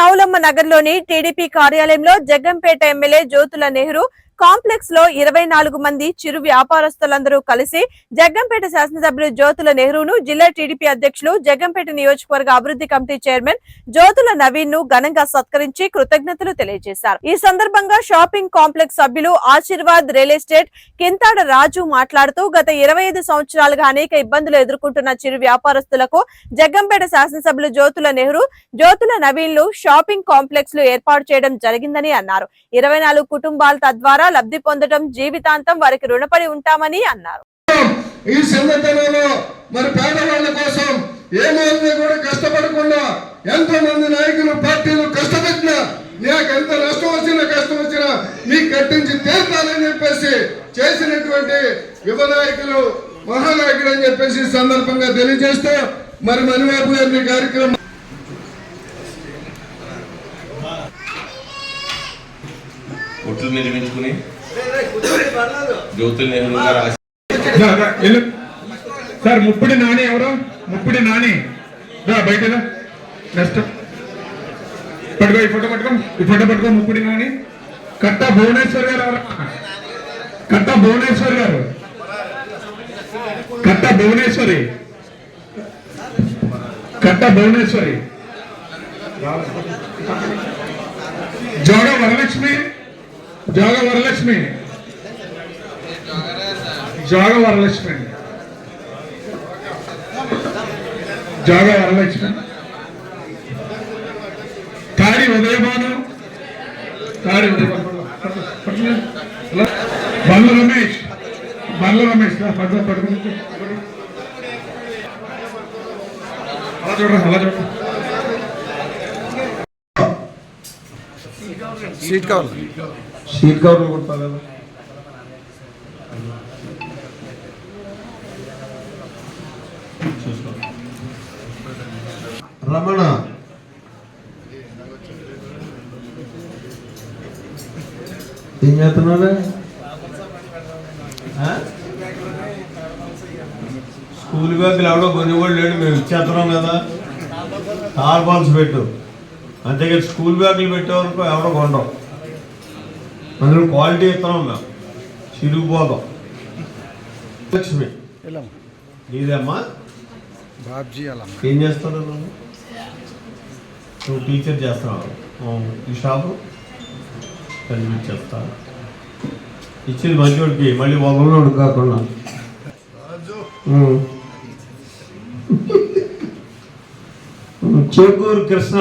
రావులమ్మ నగర్లోని టీడీపీ కార్యాలయంలో జగ్గంపేట ఎమ్మెల్యే జ్యోతుల నెహ్రూ కాంప్లెక్స్లో ఇరవై నాలుగు మంది చిరు వ్యాపారస్తులందరూ కలిసి జగ్గంపేట శాసనసభ్యులు జ్యోతుల నెహ్రూను జిల్లా టీడీపీ అధ్యక్షులు జగ్గంపేట నియోజకవర్గ అభివృద్ధి కమిటీ చైర్మన్ జ్యోతుల నవీన్ను ఘనంగా సత్కరించి కృతజ్ఞతలు తెలియజేశారు. ఈ సందర్భంగా షాపింగ్ కాంప్లెక్స్ సభ్యులు ఆశీర్వాద్ రియల్ ఎస్టేట్ కింతాడ రాజు మాట్లాడుతూ గత ఇరవై ఐదు సంవత్సరాలుగా అనేక ఇబ్బందులు ఎదుర్కొంటున్న చిరు వ్యాపారస్తులకు జగ్గంపేట శాసనసభ్యులు జ్యోతుల నెహ్రూ జ్యోతుల నవీన్లు షాపింగ్ కాంప్లెక్స్లు ఏర్పాటు చేయడం జరిగిందని అన్నారు. ఇరవై నాలుగు తద్వారా లబ్ధి పొందడం జీవితాంతం వారికి రుణపడి ఉంటామని అన్నారు. ఈ సందర్భంలో మరి పేదవాళ్ళ కోసం ఏ మంది కూడా కష్టపడకుండా ఎంతో మంది నాయకులు పార్టీలు కష్టపెట్టినా నీకు ఎంత నష్టం వచ్చినా కష్టం వచ్చినా నీకు కట్టించి తీర్తాలని చెప్పేసి చేసినటువంటి యువ నాయకులు మహానాయకుడు అని చెప్పేసి సందర్భంగా తెలియజేస్తూ మరి మణిబాబు గారి కార్యక్రమం నిర్మించుకుని జ్యోతుల్ నెహ్రూ గారు. సార్ ముప్పిడి నాని ఎవరు? ముప్పిడి నాని. రా బయట. నెక్స్ట్ పట్టుకో ఈ ఫోటో పట్టుకో. ఈ ఫోటో పట్టుకో ముప్పిడి నాని. కట్ట భువనేశ్వర్ గారు ఎవరు? కట్ట భువనేశ్వర్ గారు. కట్ట భువనేశ్వరి. కట్ట భువనేశ్వరి. జోగ వరలక్ష్మి. జోగ వరలక్ష్మి. జోగ వరలక్ష్మి. జోగ వరలక్ష్మి. తాడి ఉదయమాను తాడి ఉదయమాను బల్ల రమేష్. బల్ల రమేష్ పడుతుంది పడుతుంది అలా చూడండి అలా చూడండి సీట్ కావాలి. సీట్ కవర్లు కొడతారు కదా రమణ. ఏం చేస్తున్నారా స్కూల్ బ్యాగులు ఎవడో కొనివాడు లేడు మేము ఇచ్చేస్తున్నాం కదా. తార్పాల్స్ పెట్టు. అంతేకాదు స్కూల్ బ్యాగులు పెట్టే వరకు ఎవడో కొండం అందులో క్వాలిటీ ఇస్తున్నాం మేము చిరిగిపోతాం లక్ష్మి. నీదేమ్మా? బాబ్జీ అలా. ఏం చేస్తావు నువ్వు? నువ్వు టీచర్ చేస్తున్నావు. ఈ షాపు? కనిపించేస్తా ఇచ్చింది మంచివాడికి మళ్ళీ వదలనోడు కాకుండా. చేకూరు కృష్ణ.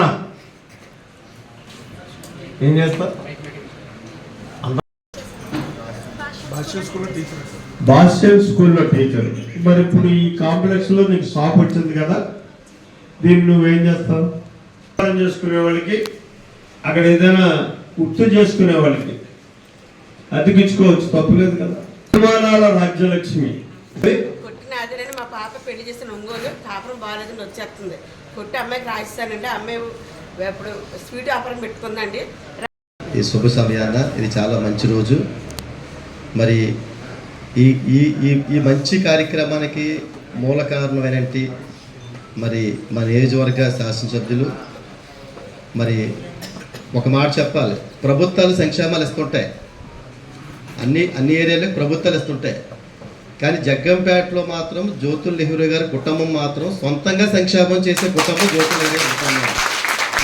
ఏం చేస్తా బాస్టన్ స్కూల్లో టీచర్ మరి ఇప్పుడు ఈ కాంప్లెక్స్లో నీకు షాప్ వచ్చింది కదా దీన్ని నువ్వేం చేస్తావు? వ్యాపారం చేసుకునే వాళ్ళకి అక్కడ ఏదైనా గుర్తు చేసుకునే వాళ్ళకి అతికించుకోవచ్చు తప్పులేదు కదా? నిర్మాణాల రాజ్యలక్ష్మి. కొట్టిన అదేనని మా పాప పెళ్ళి చేసిన ఒంగోలు కాపురం బాగాలేదని వచ్చేస్తుంది. కొట్టి అమ్మాయికి రాసిస్తానండి అమ్మాయి ఇప్పుడు స్వీట్ వ్యాపారం పెట్టుకుందండి. ఈ శుభ సమయాన ఇది చాలా మంచి రోజు. మరి ఈ ఈ ఈ ఈ మంచి కార్యక్రమానికి మూల కారణమైనటి మరి మన నియోజకవర్గ శాసనసభ్యులు మరి ఒక మాట చెప్పాలి. ప్రభుత్వాలు సంక్షేమాలు ఇస్తుంటాయి. అన్ని అన్ని ఏరియాలకు ప్రభుత్వాలు ఇస్తుంటాయి. కానీ జగ్గంపేటలో మాత్రం జ్యోతుల్ నెహ్రూ గారి కుటుంబం మాత్రం సొంతంగా సంక్షేమం చేసే కుటుంబం జ్యోతుల్ నెహ్రూ కుటుంబం.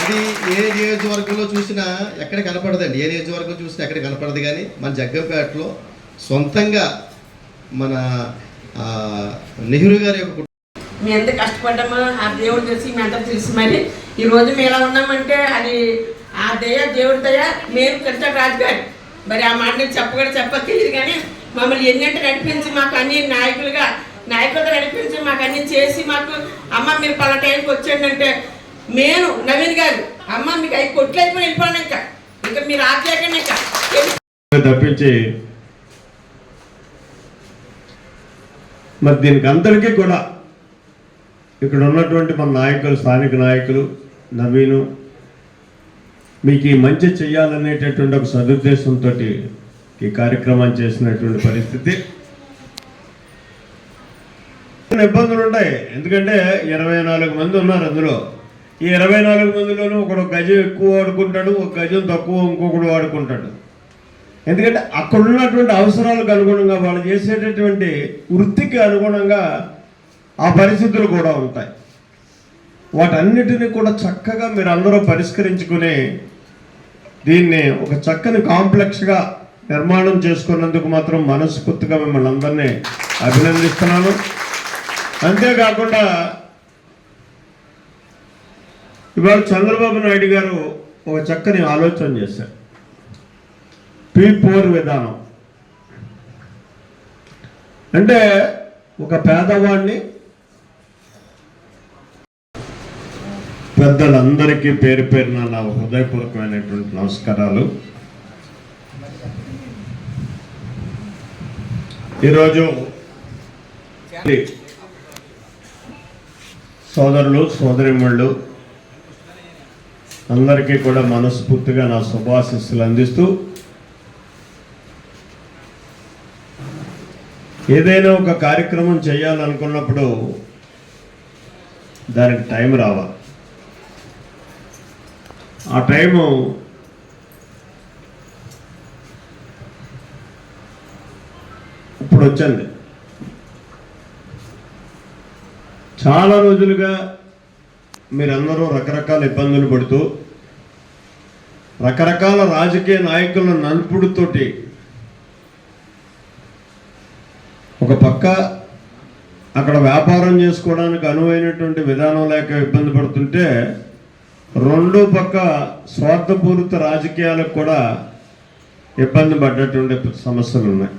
అది ఏ నియోజకవర్గంలో చూసినా ఎక్కడ కనపడదండి. ఏ నియోజకవర్గం చూసినా ఎక్కడ కనపడదు కానీ మన జగ్గంపేటలో సొంతంగా మన నెహ్రూ గారి యొక్క మేము ఎంత కష్టపడ్డామో ఆ దేవుడు తెలిసి మీ అందరికి తెలుసు మరి. ఈ రోజు మేము ఎలా ఉన్నామంటే అది ఆ దయ దేవుడి దయ మేము కృష్ణ రాజు గారు మరి ఆ మాట నేను చెప్పగల చెప్ప తెలియదు కానీ మమ్మల్ని ఎన్నింటి నడిపించి మాకు అన్ని నాయకులుగా నాయకులుగా నడిపించి మాకు అన్ని చేసి మాకు అమ్మ మీరు పలా టైంకి వచ్చాడు అంటే నేను నవీన్ గారు అమ్మ మీకు అవి కొట్లు అయిపోయి వెళ్ళిపోయాను ఇంకా. ఇంకా మీరు ఆపలేకండి ఇంకా. తప్పించి మరి దీనికి అందరికీ కూడా ఇక్కడ ఉన్నటువంటి మన నాయకులు స్థానిక నాయకులు నవీను మీకు ఈ మంచి చేయాలనేటటువంటి ఒక సదుద్దేశంతో ఈ కార్యక్రమాన్ని చేసినటువంటి పరిస్థితి. కొన్ని ఇబ్బందులు ఉంటాయి. ఎందుకంటే ఇరవై నాలుగు మంది ఉన్నారు అందులో. ఈ ఇరవై నాలుగు మందిలోనూ ఒకడు గజం ఎక్కువ వాడుకుంటాడు ఒక గజం తక్కువ ఇంకొకడు వాడుకుంటాడు. ఎందుకంటే అక్కడ ఉన్నటువంటి అవసరాలకు అనుగుణంగా వాళ్ళు చేసేటటువంటి వృత్తికి అనుగుణంగా ఆ పరిస్థితులు కూడా ఉంటాయి. వాటన్నిటిని కూడా చక్కగా మీరు అందరూ పరిష్కరించుకుని దీన్ని ఒక చక్కని కాంప్లెక్స్గా నిర్మాణం చేసుకున్నందుకు మాత్రం మనస్ఫూర్తిగా మిమ్మల్ని అందరినీ అభినందిస్తున్నాను. అంతేకాకుండా ఇవాళ చంద్రబాబు నాయుడు గారు ఒక చక్కని ఆలోచన చేశారు. పీ ఫోర్ విధానం. అంటే ఒక పేదవాడిని పెద్దలందరికీ పేరు పేరున నా హృదయపూర్వకమైనటువంటి నమస్కారాలు. ఈరోజు సోదరులు సోదరిమళ్ళు అందరికీ కూడా మనస్ఫూర్తిగా నా శుభాశిస్సులు అందిస్తూ ఏదైనా ఒక కార్యక్రమం చేయాలనుకున్నప్పుడు దానికి టైం రావాలి. ఆ టైము ఇప్పుడు వచ్చింది చాలా రోజులుగా మీరందరూ రకరకాల ఇబ్బందులు పడుతూ రకరకాల రాజకీయ నాయకుల నలుపుడుతోటి ఒక పక్క అక్కడ వ్యాపారం చేసుకోవడానికి అనువైనటువంటి విధానం లేక ఇబ్బంది పడుతుంటే రెండు పక్క స్వార్థపూరిత రాజకీయాలకు కూడా ఇబ్బంది పడ్డటువంటి సమస్యలు ఉన్నాయి.